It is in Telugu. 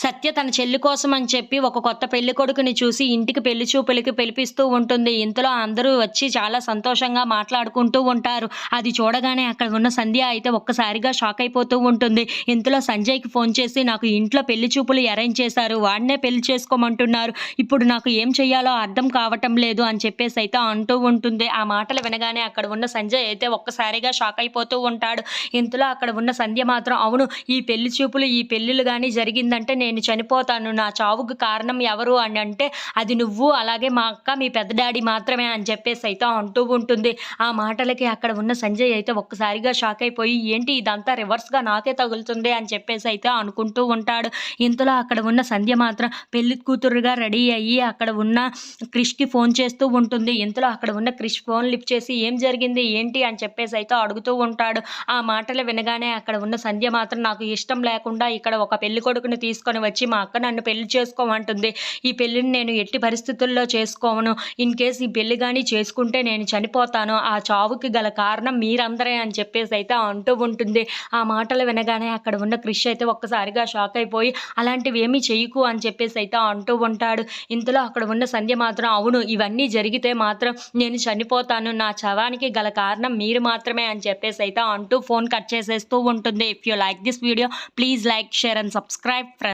సత్య తన చెల్లి కోసం అని చెప్పి ఒక కొత్త పెళ్ళి కొడుకుని చూసి ఇంటికి పెళ్ళి చూపులకి పిలిపిస్తూ ఉంటుంది. ఇంతలో అందరూ వచ్చి చాలా సంతోషంగా మాట్లాడుకుంటూ ఉంటారు. అది చూడగానే అక్కడ ఉన్న సంధ్య అయితే ఒక్కసారిగా షాక్ అయిపోతూ ఉంటుంది. ఇంతలో సంజయ్కి ఫోన్ చేసి నాకు ఇంట్లో పెళ్ళి చూపులు అరేంజ్ చేశారు. వాడినే పెళ్ళి చేసుకోమంటున్నారు. ఇప్పుడు నాకు ఏం చెయ్యాలో అర్థం కావటం లేదు అని చెప్పేసి అయితే అంటూ ఉంటుంది. ఆ మాటలు వినగానే అక్కడ ఉన్న సంజయ్ అయితే ఒక్కసారిగా షాక్ అయిపోతూ ఉంటాడు. ఇంతలో అక్కడ ఉన్న సంధ్య మాత్రం అవును ఈ పెళ్ళి చూపులు ఈ పెళ్ళిలు కానీ జరిగిందంటే నేను చనిపోతాను నా చావుకు కారణం ఎవరు అని అంటే అది నువ్వు అలాగే మా అక్క మీ పెద్ద డాడీ మాత్రమే అని చెప్పేసి అయితే అంటూ ఉంటుంది. ఆ మాటలకి అక్కడ ఉన్న సంజయ్ అయితే ఒక్కసారిగా షాక్ అయిపోయి ఏంటి ఇదంతా రివర్స్గా నాకే తగులుతుంది అని చెప్పేసి అయితే అనుకుంటూ ఉంటాడు. ఇంతలో అక్కడ ఉన్న సంధ్య మాత్రం పెళ్ళి కూతురుగా రెడీ అయ్యి అక్కడ ఉన్న క్రిష్కి ఫోన్ చేస్తూ ఉంటుంది. ఇంతలో అక్కడ ఉన్న క్రిష్ ఫోన్ లిఫ్ట్ చేసి ఏం జరిగింది? ఏంటి? అని చెప్పేసి అయితే అడుగుతూ ఉంటాడు. ఆ మాటలు వినగానే అక్కడ ఉన్న సంధ్య మాత్రం నాకు ఇష్టం లేకుండా ఇక్కడ ఒక పెళ్ళి కొడుకుని తీసుకొని వచ్చి మా అక్క నన్ను పెళ్ళి చేసుకోమంటుంది. ఈ పెళ్ళిని నేను ఎట్టి పరిస్థితుల్లో చేసుకోను. ఇన్ కేస్ ఈ పెళ్ళి కానీ చేసుకుంటే నేను చనిపోతాను. ఆ చావుకి గల కారణం మీరందరే అని చెప్పేసి అయితే అంటూ ఉంటుంది. ఆ మాటలు వినగానే అక్కడ ఉన్న క్రిష్ అయితే ఒక్కసారిగా షాక్ అయిపోయి అలాంటివి ఏమీ చెయ్యకు అని చెప్పేసి అయితే అంటూ ఉంటాడు. ఇంతలో అక్కడ ఉన్న సంధ్య మాత్రం అవును ఇవన్నీ జరిగితే మాత్రం నేను చనిపోతాను. నా చవానికి గల కారణం మీరు మాత్రమే అని చెప్పేసి అయితే అంటూ ఫోన్ కట్ చేసేస్తూ ఉంటుంది. If you like this video please like share and subscribe